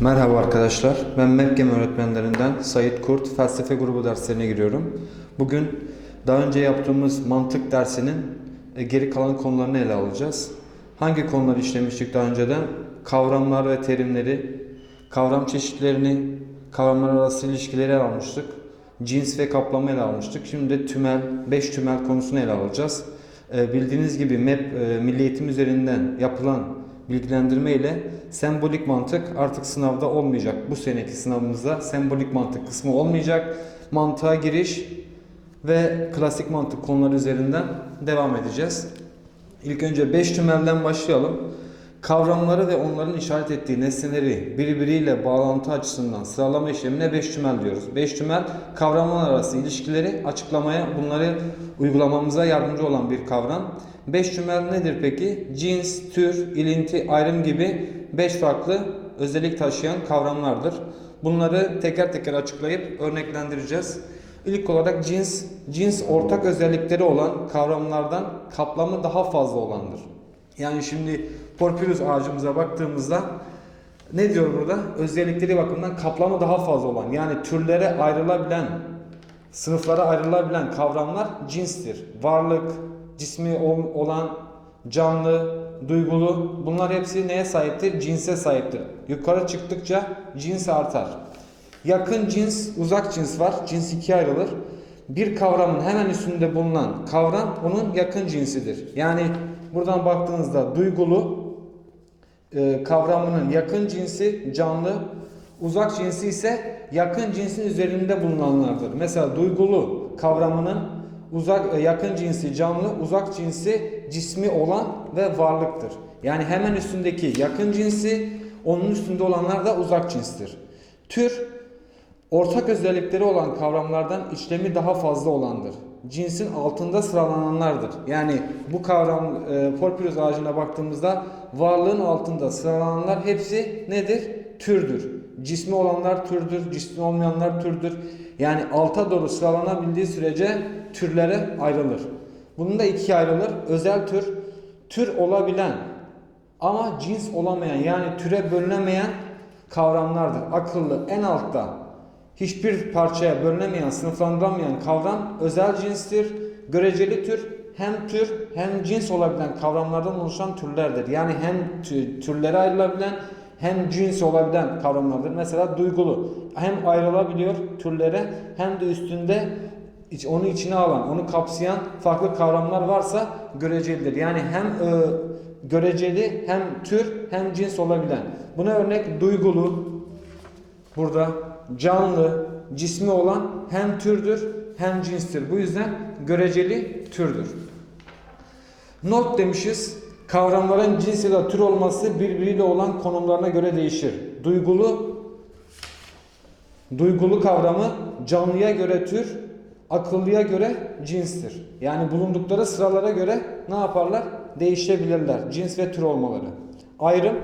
Merhaba arkadaşlar. Ben Mekkem öğretmenlerinden Sayit Kurt felsefe grubu derslerine giriyorum. Bugün daha önce yaptığımız mantık dersinin e, geri kalan konularını ele alacağız. Hangi konuları işlemiştik daha önceden? Kavramlar ve terimleri, kavram çeşitlerini, kavramlar arası ilişkileri ele almıştık. Cins ve kaplama ele almıştık. Şimdi de tümel, beş tümel konusunu ele alacağız. E, Bildiğiniz gibi MEP e, milli eğitim üzerinden yapılan bilgilendirme ile sembolik mantık artık sınavda olmayacak. Bu seneki sınavımızda sembolik mantık kısmı olmayacak. Mantığa giriş ve klasik mantık konuları üzerinden devam edeceğiz. İlk önce 5 tümelden başlayalım. Kavramları ve onların işaret ettiği nesneleri birbiriyle bağlantı açısından sıralama işlemine 5 tümel diyoruz. 5 tümel kavramlar arası ilişkileri açıklamaya, bunları uygulamamıza yardımcı olan bir kavram. 5 tümel nedir peki? Cins, tür, ilinti, ayrım gibi 5 farklı özellik taşıyan kavramlardır. Bunları teker teker açıklayıp örneklendireceğiz. İlk olarak cins, cins ortak özellikleri olan kavramlardan kaplamı daha fazla olandır. Yani şimdi Porphyrius ağacımıza baktığımızda ne diyor burada? Özellikleri bakımından kaplamı daha fazla olan yani türlere ayrılabilen, sınıflara ayrılabilen kavramlar cinstir. Varlık, cismi ol- olan, canlı, duygulu bunlar hepsi neye sahiptir? Cinse sahiptir. Yukarı çıktıkça cins artar. Yakın cins, uzak cins var. Cins ikiye ayrılır. Bir kavramın hemen üstünde bulunan kavram onun yakın cinsidir. Yani buradan baktığınızda duygulu e, kavramının yakın cinsi canlı, uzak cinsi ise yakın cinsin üzerinde bulunanlardır. Mesela duygulu kavramının uzak e, yakın cinsi canlı, uzak cinsi cismi olan ve varlıktır. Yani hemen üstündeki yakın cinsi, onun üstünde olanlar da uzak cinstir. Tür Ortak özellikleri olan kavramlardan işlemi daha fazla olandır. Cinsin altında sıralananlardır. Yani bu kavram e, Porphyrius ağacına baktığımızda varlığın altında sıralananlar hepsi nedir? Türdür. Cismi olanlar türdür, cismi olmayanlar türdür. Yani alta doğru sıralanabildiği sürece türlere ayrılır. Bunun da ikiye ayrılır. Özel tür, tür olabilen ama cins olamayan yani türe bölünemeyen kavramlardır. Akıllı en altta hiçbir parçaya bölünemeyen, sınıflandırılamayan kavram özel cinstir. Göreceli tür hem tür hem cins olabilen kavramlardan oluşan türlerdir. Yani hem tü- türlere ayrılabilen hem cins olabilen kavramlardır. Mesela duygulu hem ayrılabiliyor türlere hem de üstünde onu içine alan, onu kapsayan farklı kavramlar varsa görecelidir. Yani hem e, göreceli hem tür hem cins olabilen. Buna örnek duygulu, burada canlı, cismi olan hem türdür hem cinstir. Bu yüzden göreceli türdür. Not demişiz. Kavramların cins ya da tür olması birbiriyle olan konumlarına göre değişir. Duygulu duygulu kavramı canlıya göre tür, akıllıya göre cinstir. Yani bulundukları sıralara göre ne yaparlar? Değişebilirler. Cins ve tür olmaları. Ayrım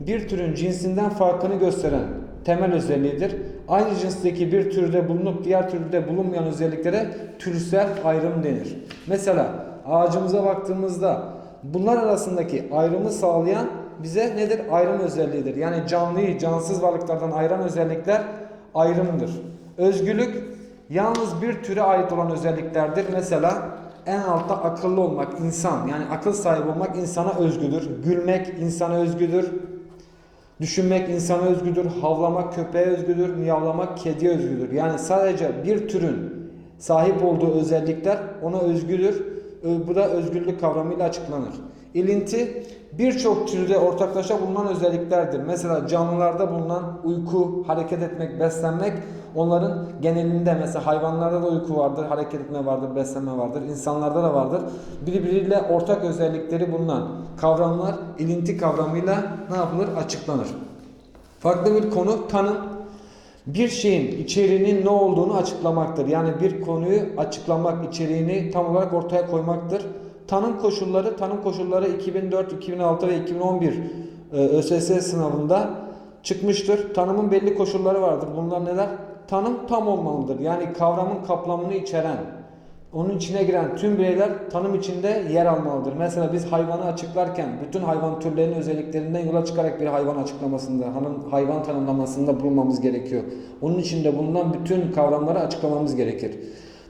bir türün cinsinden farkını gösteren temel özelliğidir. Aynı cinsteki bir türde bulunup diğer türde bulunmayan özelliklere türsel ayrım denir. Mesela ağacımıza baktığımızda bunlar arasındaki ayrımı sağlayan bize nedir? Ayrım özelliğidir. Yani canlıyı cansız varlıklardan ayıran özellikler ayrımdır. Özgürlük yalnız bir türe ait olan özelliklerdir. Mesela en altta akıllı olmak, insan yani akıl sahibi olmak insana özgüdür. Gülmek insana özgüdür. Düşünmek insana özgüdür, havlamak köpeğe özgüdür, miyavlamak kediye özgüdür. Yani sadece bir türün sahip olduğu özellikler ona özgüdür. Bu da özgürlük kavramıyla açıklanır. İlinti birçok türde ortaklaşa bulunan özelliklerdir. Mesela canlılarda bulunan uyku, hareket etmek, beslenmek onların genelinde mesela hayvanlarda da uyku vardır, hareket etme vardır, beslenme vardır. insanlarda da vardır. Birbiriyle ortak özellikleri bulunan kavramlar ilinti kavramıyla ne yapılır? Açıklanır. Farklı bir konu tanım. Bir şeyin içeriğinin ne olduğunu açıklamaktır. Yani bir konuyu açıklamak, içeriğini tam olarak ortaya koymaktır. Tanım koşulları, tanım koşulları 2004, 2006 ve 2011 e, ÖSS sınavında çıkmıştır. Tanımın belli koşulları vardır. Bunlar neler? Tanım tam olmalıdır. Yani kavramın kaplamını içeren, onun içine giren tüm bireyler tanım içinde yer almalıdır. Mesela biz hayvanı açıklarken bütün hayvan türlerinin özelliklerinden yola çıkarak bir hayvan açıklamasında, hanım- hayvan tanımlamasında bulunmamız gerekiyor. Onun içinde bulunan bütün kavramları açıklamamız gerekir.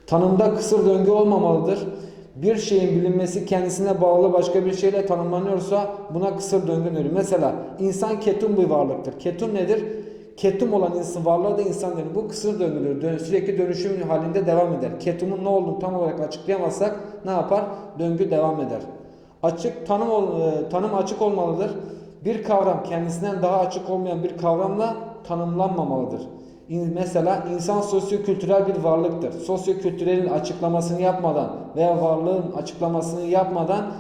Tanımda kısır döngü olmamalıdır. Bir şeyin bilinmesi kendisine bağlı başka bir şeyle tanımlanıyorsa buna kısır döngü denir. Mesela insan ketum bir varlıktır. Ketum nedir? Ketum olan insan varlığı da insan denir. Bu kısır döngüdür. Dön- sürekli dönüşüm halinde devam eder. Ketumun ne olduğunu tam olarak açıklayamazsak ne yapar? Döngü devam eder. Açık tanım e, tanım açık olmalıdır. Bir kavram kendisinden daha açık olmayan bir kavramla tanımlanmamalıdır. Mesela insan sosyokültürel bir varlıktır. Sosyokültürelin açıklamasını yapmadan veya varlığın açıklamasını yapmadan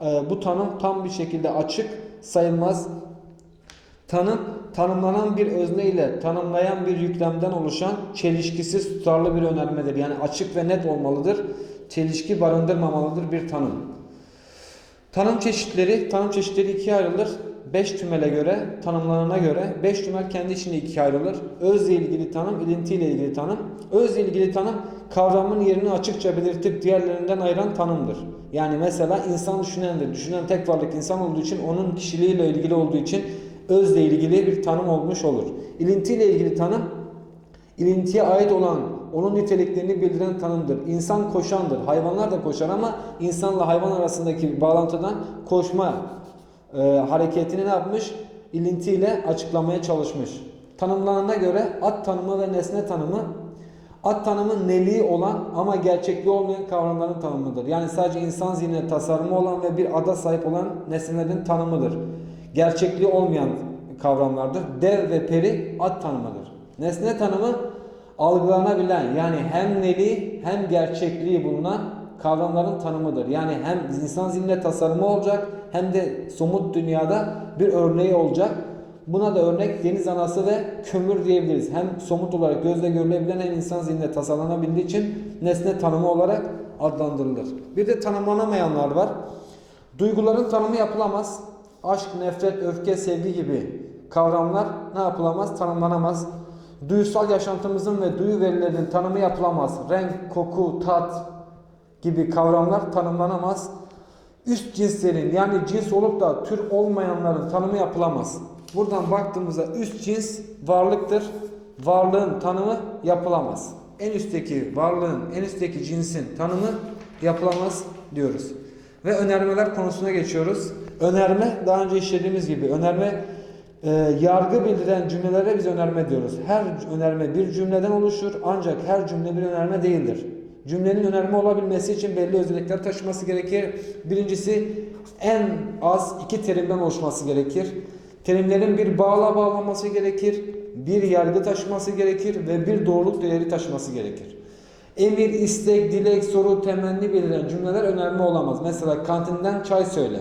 e, bu tanım tam bir şekilde açık sayılmaz. Tanım, tanımlanan bir özne ile tanımlayan bir yüklemden oluşan çelişkisiz tutarlı bir önermedir. Yani açık ve net olmalıdır. Çelişki barındırmamalıdır bir tanım. Tanım çeşitleri, tanım çeşitleri ikiye ayrılır. Beş tümele göre, tanımlanana göre beş tümel kendi içinde ikiye ayrılır. Özle ilgili tanım, ilintiyle ilgili tanım. Özle ilgili tanım kavramın yerini açıkça belirtip diğerlerinden ayıran tanımdır. Yani mesela insan düşünendir. Düşünen tek varlık insan olduğu için onun kişiliğiyle ilgili olduğu için özle ilgili bir tanım olmuş olur. İlintiyle ilgili tanım İlintiye ait olan onun niteliklerini bildiren tanımdır. İnsan koşandır. Hayvanlar da koşar ama insanla hayvan arasındaki bağlantıdan koşma e, hareketini ne yapmış? İlintiyle açıklamaya çalışmış. Tanımlanana göre at tanımı ve nesne tanımı At tanımı neliği olan ama gerçekliği olmayan kavramların tanımıdır. Yani sadece insan zihnine tasarımı olan ve bir ada sahip olan nesnelerin tanımıdır. Gerçekliği olmayan kavramlardır. Dev ve peri at tanımıdır. Nesne tanımı algılanabilen yani hem neliği hem gerçekliği bulunan kavramların tanımıdır. Yani hem insan zihnine tasarımı olacak hem de somut dünyada bir örneği olacak. Buna da örnek deniz anası ve kömür diyebiliriz. Hem somut olarak gözle görülebilen hem insan zihninde tasarlanabildiği için nesne tanımı olarak adlandırılır. Bir de tanımlanamayanlar var. Duyguların tanımı yapılamaz. Aşk, nefret, öfke, sevgi gibi kavramlar ne yapılamaz? Tanımlanamaz. Duyusal yaşantımızın ve duyu verilerinin tanımı yapılamaz. Renk, koku, tat gibi kavramlar tanımlanamaz. Üst cinslerin yani cins olup da tür olmayanların tanımı yapılamaz. Buradan baktığımızda üst cins varlıktır. Varlığın tanımı yapılamaz. En üstteki varlığın, en üstteki cinsin tanımı yapılamaz diyoruz. Ve önermeler konusuna geçiyoruz. Önerme daha önce işlediğimiz gibi önerme e, yargı bildiren cümlelere biz önerme diyoruz. Her önerme bir cümleden oluşur ancak her cümle bir önerme değildir. Cümlenin önerme olabilmesi için belli özellikler taşıması gerekir. Birincisi en az iki terimden oluşması gerekir. Terimlerin bir bağla bağlanması gerekir, bir yargı taşıması gerekir ve bir doğruluk değeri taşıması gerekir. Emir, istek, dilek, soru, temenni bildiren cümleler önerme olamaz. Mesela kantinden çay söyle.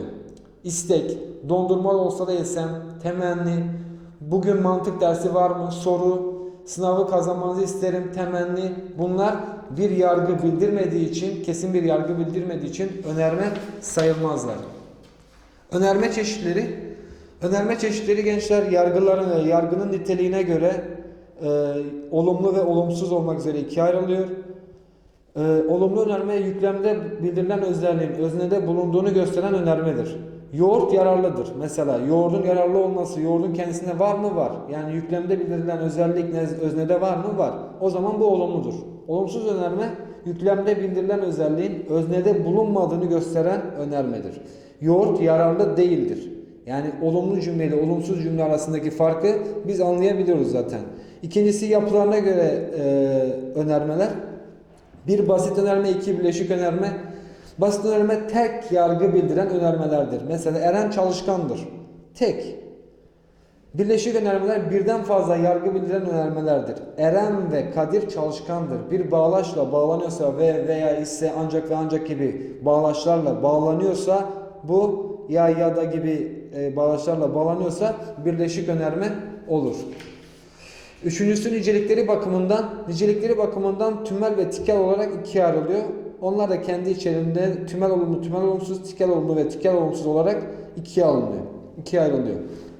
İstek, dondurma olsa da yesem, temenni, bugün mantık dersi var mı, soru, sınavı kazanmanızı isterim, temenni. Bunlar bir yargı bildirmediği için, kesin bir yargı bildirmediği için önerme sayılmazlar. Önerme çeşitleri Önerme çeşitleri gençler yargıların ve yargının niteliğine göre e, olumlu ve olumsuz olmak üzere ikiye ayrılıyor. E, olumlu önerme yüklemde bildirilen özelliğin öznede bulunduğunu gösteren önermedir. Yoğurt yararlıdır. Mesela yoğurdun yararlı olması, yoğurdun kendisinde var mı? Var. Yani yüklemde bildirilen özellik öznede var mı? Var. O zaman bu olumludur. Olumsuz önerme yüklemde bildirilen özelliğin öznede bulunmadığını gösteren önermedir. Yoğurt yararlı değildir. Yani olumlu cümle ile olumsuz cümle arasındaki farkı biz anlayabiliyoruz zaten. İkincisi yapılarına göre e, önermeler. Bir basit önerme, iki bileşik önerme. Basit önerme tek yargı bildiren önermelerdir. Mesela Eren çalışkandır. Tek. Birleşik önermeler birden fazla yargı bildiren önermelerdir. Eren ve Kadir çalışkandır. Bir bağlaçla bağlanıyorsa ve veya ise ancak ve ancak gibi bağlaçlarla bağlanıyorsa bu ya ya da gibi e, bağlaçlarla bağlanıyorsa birleşik önerme olur. Üçüncüsü nicelikleri bakımından, nicelikleri bakımından tümel ve tikel olarak ikiye ayrılıyor. Onlar da kendi içerisinde tümel olumlu, tümel olumsuz, tikel olumlu ve tikel olumsuz olarak ikiye alınıyor. ikiye ayrılıyor.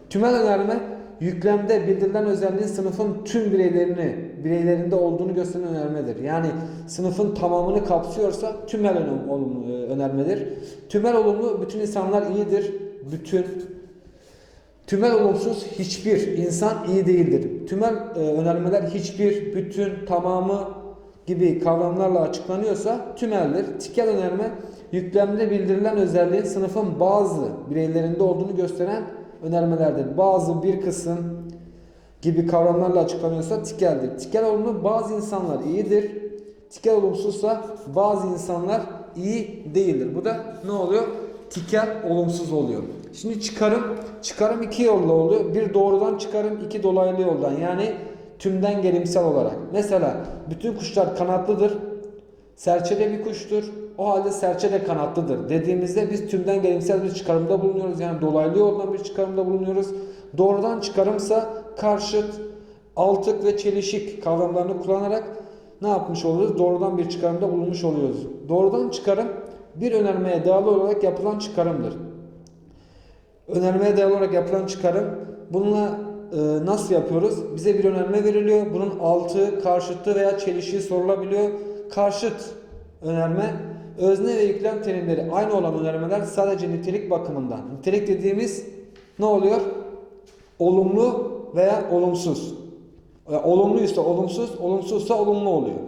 Tümel önerme yüklemde bildirilen özelliğin sınıfın tüm bireylerini bireylerinde olduğunu gösteren önermedir. Yani sınıfın tamamını kapsıyorsa tümel olumlu, e, önermedir. Tümel olumlu bütün insanlar iyidir. Bütün Tümel olumsuz hiçbir insan iyi değildir. Tümel e, önermeler hiçbir, bütün, tamamı gibi kavramlarla açıklanıyorsa tümeldir. Tikel önerme yüklemde bildirilen özelliğin sınıfın bazı bireylerinde olduğunu gösteren önermelerdir. Bazı bir kısım gibi kavramlarla açıklanıyorsa tikeldir. Tikel olumlu bazı insanlar iyidir. Tikel olumsuzsa bazı insanlar iyi değildir. Bu da ne oluyor? Tikel olumsuz oluyor. Şimdi çıkarım, çıkarım iki yolla oluyor. Bir doğrudan çıkarım, iki dolaylı yoldan. Yani tümden gelimsel olarak. Mesela bütün kuşlar kanatlıdır. Serçe de bir kuştur. O halde serçe de kanatlıdır. Dediğimizde biz tümden gelimsel bir çıkarımda bulunuyoruz. Yani dolaylı yoldan bir çıkarımda bulunuyoruz. Doğrudan çıkarımsa karşıt, altık ve çelişik kavramlarını kullanarak ne yapmış oluyoruz? Doğrudan bir çıkarımda bulunmuş oluyoruz. Doğrudan çıkarım bir önermeye dayalı olarak yapılan çıkarımdır. Önermeye dayalı olarak yapılan çıkarım bununla e, nasıl yapıyoruz? Bize bir önerme veriliyor. Bunun altı, karşıtı veya çelişiği sorulabiliyor. Karşıt önerme özne ve yüklem terimleri aynı olan önermeler sadece nitelik bakımından. Nitelik dediğimiz ne oluyor? Olumlu veya olumsuz. Yani olumluysa olumsuz, olumsuzsa olumlu oluyor.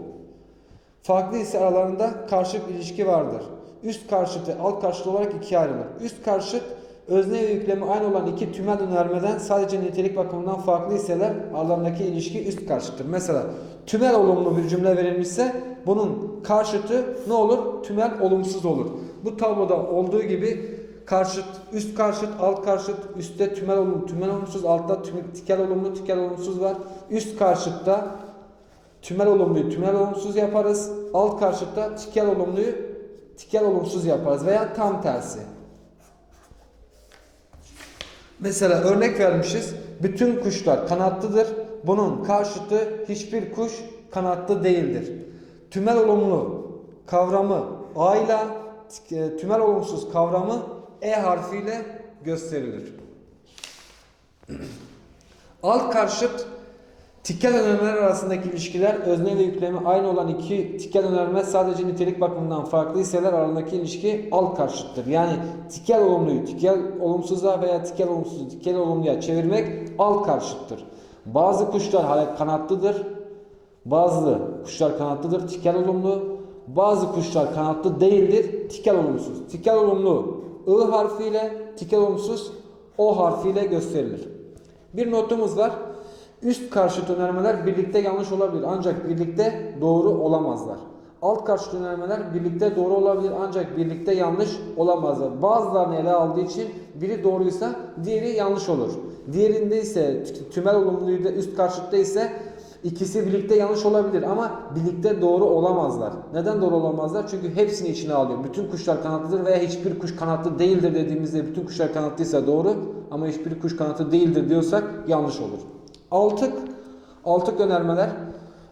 Farklı ise aralarında karşıt ilişki vardır. Üst karşıt ve alt karşıt olarak ikiye ayrılır. Üst karşıt özne ve yüklemi aynı olan iki tümel önermeden sadece nitelik bakımından farklı hisseler aralarındaki ilişki üst karşıttır. Mesela tümel olumlu bir cümle verilmişse bunun karşıtı ne olur? Tümel olumsuz olur. Bu tabloda olduğu gibi karşıt, üst karşıt, alt karşıt, üstte tümel olumlu, tümel olumsuz, altta tümel, tikel olumlu, tikel olumsuz var. Üst karşıtta tümel olumluyu tümel olumsuz yaparız. Alt karşıtta tikel olumluyu tikel olumsuz yaparız veya tam tersi. Mesela örnek vermişiz. Bütün kuşlar kanatlıdır. Bunun karşıtı hiçbir kuş kanatlı değildir. Tümel olumlu kavramı A ile e, tümel olumsuz kavramı E harfiyle gösterilir. Alt karşıt tikel önermeler arasındaki ilişkiler özne ve yüklemi aynı olan iki tikel önerme sadece nitelik bakımından farklı hisseler arasındaki ilişki alt karşıttır. Yani tikel olumluyu tikel olumsuza veya tikel olumsuzu tikel olumluya çevirmek alt karşıttır. Bazı kuşlar hala kanatlıdır. Bazı kuşlar kanatlıdır, tikel olumlu. Bazı kuşlar kanatlı değildir, tikel olumsuz. Tikel olumlu I harfiyle, tikel olumsuz O harfiyle gösterilir. Bir notumuz var. Üst karşıt önermeler birlikte yanlış olabilir ancak birlikte doğru olamazlar. Alt karşıt önermeler birlikte doğru olabilir ancak birlikte yanlış olamazlar. Bazılarını ele aldığı için biri doğruysa diğeri yanlış olur. Diğerinde ise tümel olumluyu da üst karşıtta ise ikisi birlikte yanlış olabilir ama birlikte doğru olamazlar. Neden doğru olamazlar? Çünkü hepsini içine alıyor. Bütün kuşlar kanatlıdır veya hiçbir kuş kanatlı değildir dediğimizde bütün kuşlar kanatlıysa doğru ama hiçbir kuş kanatlı değildir diyorsak yanlış olur. Altık, altık önermeler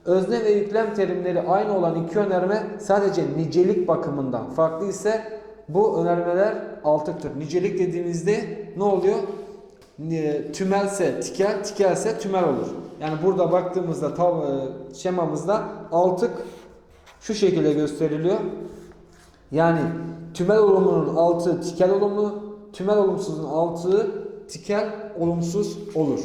özne ve yüklem terimleri aynı olan iki önerme sadece nicelik bakımından farklı ise bu önermeler altıktır. Nicelik dediğimizde ne oluyor? E, Tümelse tikel, tikelse tümel olur. Yani burada baktığımızda tav, e, şemamızda altık şu şekilde gösteriliyor. Yani tümel olumlunun altı tikel olumlu, tümel olumsuzun altı tikel olumsuz olur.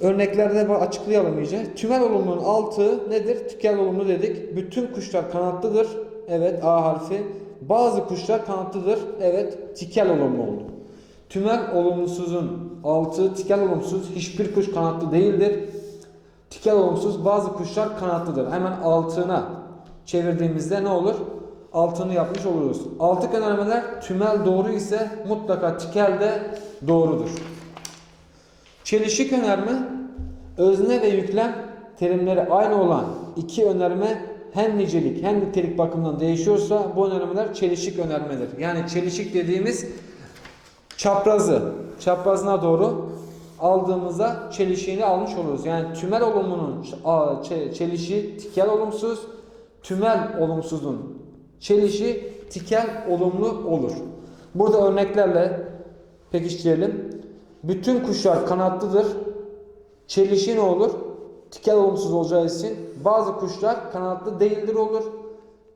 Örneklerde açıklayalım iyice. Tümel olumlunun altı nedir? Tükel olumlu dedik. Bütün kuşlar kanatlıdır. Evet A harfi. Bazı kuşlar kanatlıdır. Evet tikel olumlu oldu. Tümel olumsuzun altı tikel olumsuz. Hiçbir kuş kanatlı değildir. Tikel olumsuz bazı kuşlar kanatlıdır. Hemen altına çevirdiğimizde ne olur? Altını yapmış oluruz. Altı önermeler tümel doğru ise mutlaka tikel de doğrudur. Çelişik önerme, özne ve yüklem terimleri aynı olan iki önerme hem nicelik hem nitelik bakımından değişiyorsa bu önermeler çelişik önermedir. Yani çelişik dediğimiz çaprazı, çaprazına doğru aldığımızda çelişiğini almış oluruz. Yani tümel çe- çelişi tikel olumsuz, tümel olumsuzun çelişi tikel olumlu olur. Burada örneklerle pekiştirelim. Bütün kuşlar kanatlıdır. Çelişi ne olur? Tikel olumsuz olacağı için bazı kuşlar kanatlı değildir olur.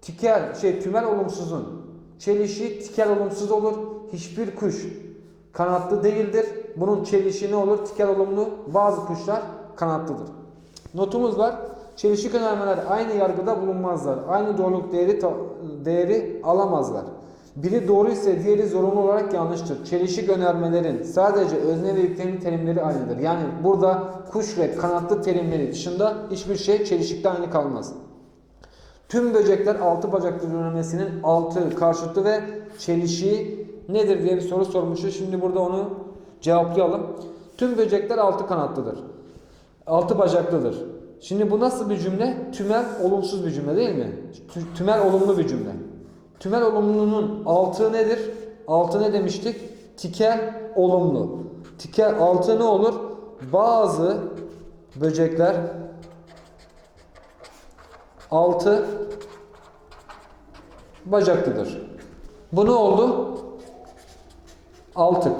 Tikel şey tümel olumsuzun çelişi tikel olumsuz olur. Hiçbir kuş kanatlı değildir. Bunun çelişi ne olur? Tikel olumlu. Bazı kuşlar kanatlıdır. Notumuz var. Çelişik önermeler aynı yargıda bulunmazlar. Aynı doğruluk değeri değeri alamazlar. Biri doğru ise diğeri zorunlu olarak yanlıştır. Çelişik önermelerin sadece özne ve yüklemin terimleri aynıdır. Yani burada kuş ve kanatlı terimleri dışında hiçbir şey çelişikte aynı kalmaz. Tüm böcekler altı bacaklı önermesinin altı karşıtı ve çelişiği nedir diye bir soru sormuşuz. Şimdi burada onu cevaplayalım. Tüm böcekler altı kanatlıdır. Altı bacaklıdır. Şimdi bu nasıl bir cümle? Tümel olumsuz bir cümle değil mi? Tü- Tümel olumlu bir cümle. Tümel olumlunun altı nedir? Altı ne demiştik? Tikel olumlu. Tikel altı ne olur? Bazı böcekler altı bacaklıdır. Bu ne oldu? Altık.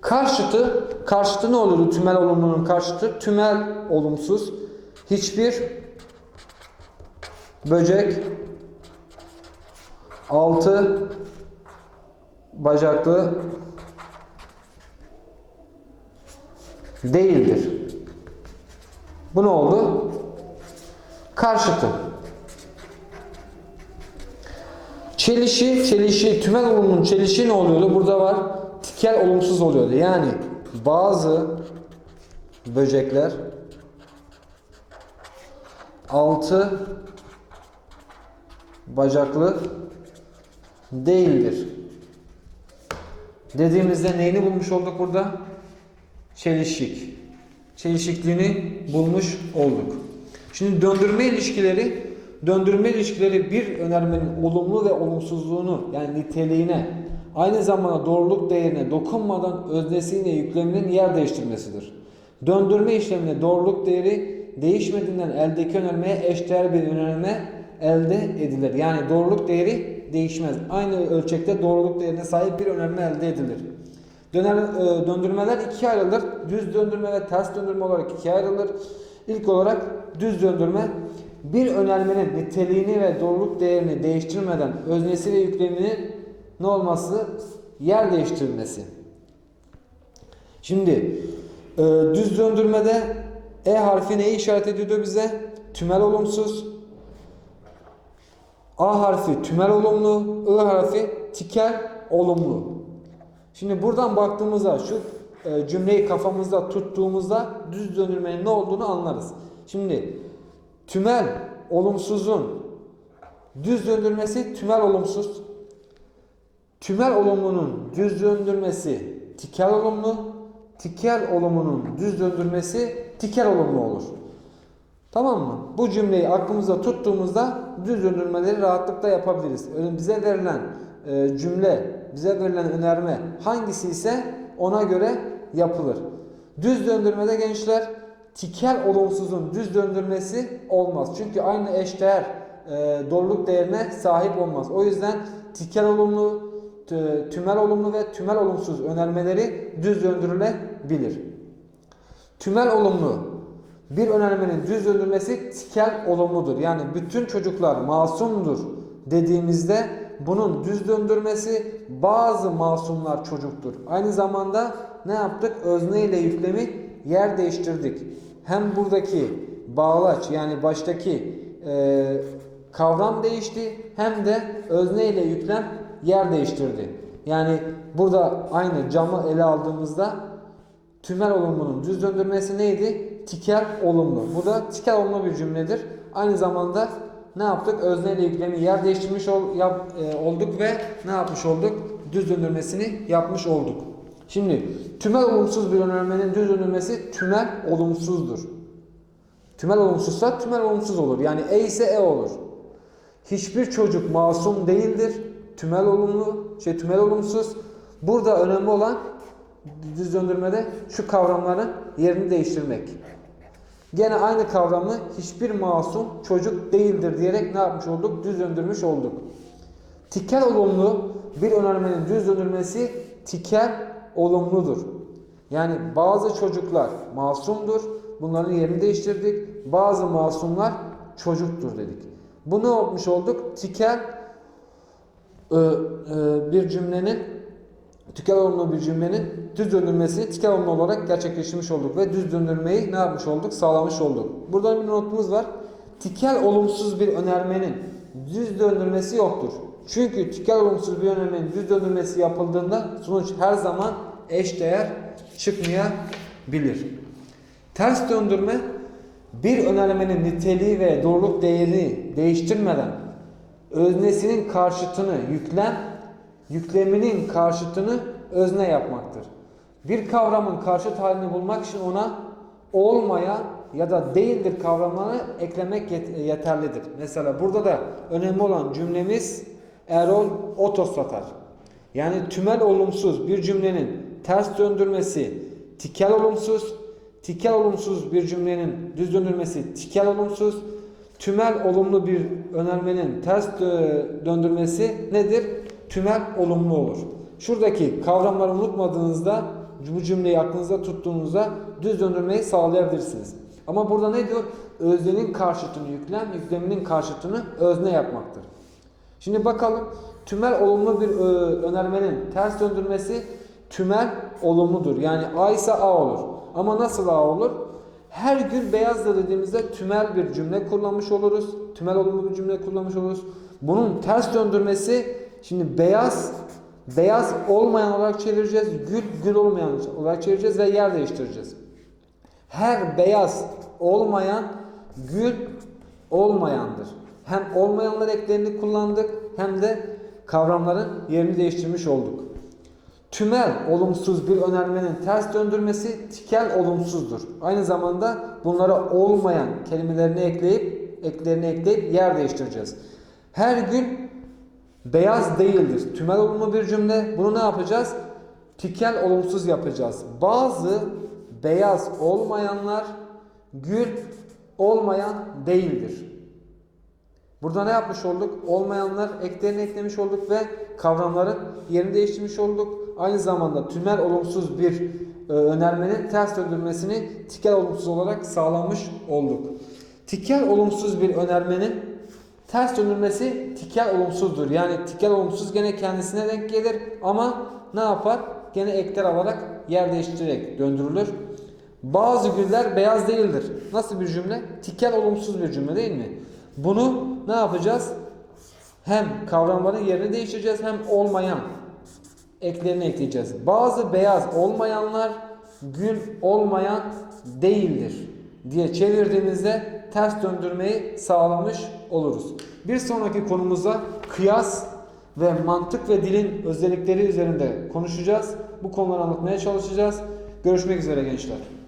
Karşıtı, karşıtı ne olurdu tümel olumlunun karşıtı? Tümel olumsuz. Hiçbir böcek altı bacaklı değildir. Bu ne oldu? Karşıtı. Çelişi, çelişi, tümel olumlunun çelişi ne oluyordu? Burada var. Tikel olumsuz oluyordu. Yani bazı böcekler altı bacaklı değildir. Dediğimizde neyini bulmuş olduk burada? Çelişik. Çelişikliğini bulmuş olduk. Şimdi döndürme ilişkileri döndürme ilişkileri bir önermenin olumlu ve olumsuzluğunu yani niteliğine aynı zamanda doğruluk değerine dokunmadan öznesiyle yükleminin yer değiştirmesidir. Döndürme işleminde doğruluk değeri değişmediğinden eldeki önermeye eşdeğer bir önerme elde edilir. Yani doğruluk değeri değişmez. Aynı ölçekte doğruluk değerine sahip bir önerme elde edilir. Döner, e, döndürmeler ikiye ayrılır. Düz döndürme ve ters döndürme olarak ikiye ayrılır. İlk olarak düz döndürme bir önermenin niteliğini ve doğruluk değerini değiştirmeden öznesi ve yükleminin ne olması? Yer değiştirilmesi. Şimdi e, düz döndürmede E harfi neyi işaret ediyordu bize? Tümel olumsuz. A harfi tümel olumlu, I harfi tikel olumlu. Şimdi buradan baktığımızda şu e, cümleyi kafamızda tuttuğumuzda düz döndürmenin ne olduğunu anlarız. Şimdi tümel olumsuzun düz döndürmesi tümel olumsuz. Tümel olumlunun düz döndürmesi tikel olumlu. Tikel olumlunun düz döndürmesi tikel olumlu olur. Tamam mı? Bu cümleyi aklımızda tuttuğumuzda düz döndürmeleri rahatlıkla yapabiliriz. Bize verilen e, cümle, bize verilen önerme hangisi ise ona göre yapılır. Düz döndürmede gençler tikel olumsuzun düz döndürmesi olmaz. Çünkü aynı eşdeğer e, doğruluk değerine sahip olmaz. O yüzden tikel olumlu, tü- tümel olumlu ve tümel olumsuz önermeleri düz döndürülebilir. Tümel olumlu bir önermenin düz döndürmesi tikel olumludur. Yani bütün çocuklar masumdur dediğimizde bunun düz döndürmesi bazı masumlar çocuktur. Aynı zamanda ne yaptık? Özne ile yüklemi yer değiştirdik. Hem buradaki bağlaç yani baştaki e, kavram değişti hem de özne ile yüklem yer değiştirdi. Yani burada aynı camı ele aldığımızda Tümel olumlunun düz döndürmesi neydi? Tikel olumlu. Bu da tikel olumlu bir cümledir. Aynı zamanda ne yaptık? Özne ile yüklemi yer değiştirmiş ol, yap, e, olduk ve ne yapmış olduk? Düz döndürmesini yapmış olduk. Şimdi tümel olumsuz bir önermenin düz döndürmesi tümel olumsuzdur. Tümel olumsuzsa tümel olumsuz olur. Yani e ise e olur. Hiçbir çocuk masum değildir. Tümel olumlu, şey tümel olumsuz. Burada önemli olan düz döndürmede şu kavramların yerini değiştirmek. Gene aynı kavramı hiçbir masum çocuk değildir diyerek ne yapmış olduk? Düz döndürmüş olduk. Tikel olumlu bir önermenin düz döndürmesi tikel olumludur. Yani bazı çocuklar masumdur. Bunların yerini değiştirdik. Bazı masumlar çocuktur dedik. Bu ne olmuş olduk? Tikel e, e, bir cümlenin tükel olumlu bir cümlenin düz döndürmesini tikel olumlu olarak gerçekleştirmiş olduk ve düz döndürmeyi ne yapmış olduk? Sağlamış olduk. Buradan bir notumuz var. Tikel olumsuz bir önermenin düz döndürmesi yoktur. Çünkü tikel olumsuz bir önermenin düz döndürmesi yapıldığında sonuç her zaman eşdeğer çıkmayabilir. Ters döndürme bir önermenin niteliği ve doğruluk değerini değiştirmeden öznesinin karşıtını yüklem, yükleminin karşıtını özne yapmaktır. Bir kavramın karşıt halini bulmak için ona olmayan ya da değildir kavramını eklemek yet- yeterlidir. Mesela burada da önemli olan cümlemiz Erol oto satar. Yani tümel olumsuz bir cümlenin ters döndürmesi tikel olumsuz, tikel olumsuz bir cümlenin düz döndürmesi tikel olumsuz, tümel olumlu bir önermenin ters dö- döndürmesi nedir? Tümel olumlu olur. Şuradaki kavramları unutmadığınızda bu cümleyi aklınızda tuttuğunuzda düz döndürmeyi sağlayabilirsiniz. Ama burada ne diyor? Öznenin karşıtını yüklem, yükleminin karşıtını özne yapmaktır. Şimdi bakalım tümel olumlu bir e, önermenin ters döndürmesi tümel olumludur. Yani A ise A olur. Ama nasıl A olur? Her gün beyazdır dediğimizde tümel bir cümle kullanmış oluruz. Tümel olumlu bir cümle kullanmış oluruz. Bunun ters döndürmesi şimdi beyaz beyaz olmayan olarak çevireceğiz. Gül gül olmayan olarak çevireceğiz ve yer değiştireceğiz. Her beyaz olmayan gül olmayandır. Hem olmayanlar eklerini kullandık hem de kavramların yerini değiştirmiş olduk. Tümel olumsuz bir önermenin ters döndürmesi tikel olumsuzdur. Aynı zamanda bunlara olmayan kelimelerini ekleyip eklerini ekleyip yer değiştireceğiz. Her gün beyaz değildir. Tümel olumlu bir cümle. Bunu ne yapacağız? Tikel olumsuz yapacağız. Bazı beyaz olmayanlar gül olmayan değildir. Burada ne yapmış olduk? Olmayanlar eklerini eklemiş olduk ve kavramların yerini değiştirmiş olduk. Aynı zamanda tümel olumsuz bir e, önermenin ters döndürmesini tikel olumsuz olarak sağlamış olduk. Tikel olumsuz bir önermenin ters döndürmesi tikel olumsuzdur. Yani tikel olumsuz gene kendisine denk gelir ama ne yapar? Gene ekler alarak yer değiştirerek döndürülür. Bazı güller beyaz değildir. Nasıl bir cümle? Tikel olumsuz bir cümle değil mi? Bunu ne yapacağız? Hem kavramların yerini değiştireceğiz hem olmayan eklerini ekleyeceğiz. Bazı beyaz olmayanlar gül olmayan değildir diye çevirdiğimizde ters döndürmeyi sağlamış oluruz. Bir sonraki konumuzda kıyas ve mantık ve dilin özellikleri üzerinde konuşacağız. Bu konuları anlatmaya çalışacağız. Görüşmek üzere gençler.